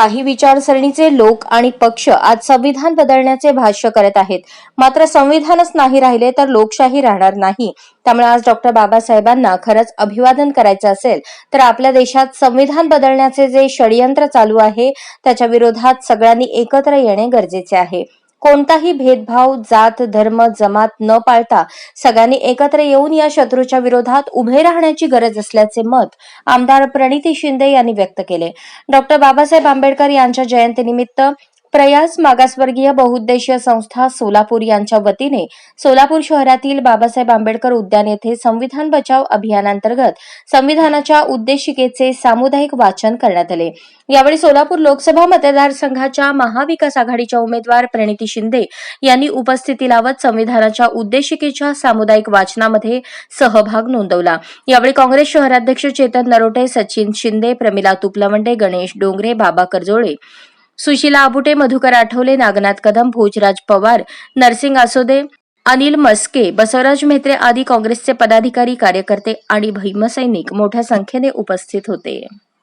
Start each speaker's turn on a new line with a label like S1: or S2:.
S1: काही विचारसरणीचे लोक आणि पक्ष आज संविधान बदलण्याचे भाष्य करत आहेत. मात्र संविधानच नाही राहिले तर लोकशाही राहणार नाही. त्यामुळे आज डॉक्टर बाबासाहेबांना खरंच अभिवादन करायचं असेल तर आपल्या देशात संविधान बदलण्याचे जे षडयंत्र चालू आहे त्याच्या विरोधात सगळ्यांनी एकत्र येणे गरजेचे आहे. कोणताही भेदभाव जात धर्म जमात न पाळता सगळ्यांनी एकत्र येऊन या शत्रूच्या विरोधात उभे राहण्याची गरज असल्याचे मत आमदार प्रणिती शिंदे यांनी व्यक्त केले. डॉक्टर बाबासाहेब आंबेडकर यांच्या जयंतीनिमित्त प्रयास मागासवर्गीय बहुउद्देशीय संस्था सोलापूर यांच्या वतीने सोलापूर शहरातील बाबासाहेब आंबेडकर उद्यान येथे संविधान बचाव अभियानांतर्गत संविधानाच्या उद्देशिकेचे सामुदायिक वाचन करण्यात आले. यावेळी सोलापूर लोकसभा मतदारसंघाच्या महाविकास आघाडीच्या उमेदवार प्रणिती शिंदे यांनी उपस्थिती लावत संविधानाच्या उद्देशिकेच्या सामुदायिक वाचनामध्ये सहभाग नोंदवला. यावेळी काँग्रेस शहराध्यक्ष चेतन नरोटे सचिन शिंदे प्रमिला तुपलवंडे गणेश डोंगरे बाबा करजोळे सुशीला आबुटे मधुकर आठवले नागनाथ कदम भोजराज पवार नरसिंग आसोदे अनिल मस्के बसवराज म्हेत्रे आदी काँग्रेसचे पदाधिकारी कार्यकर्ते आणि भीमसैनिक मोठ्या संख्येने उपस्थित होते.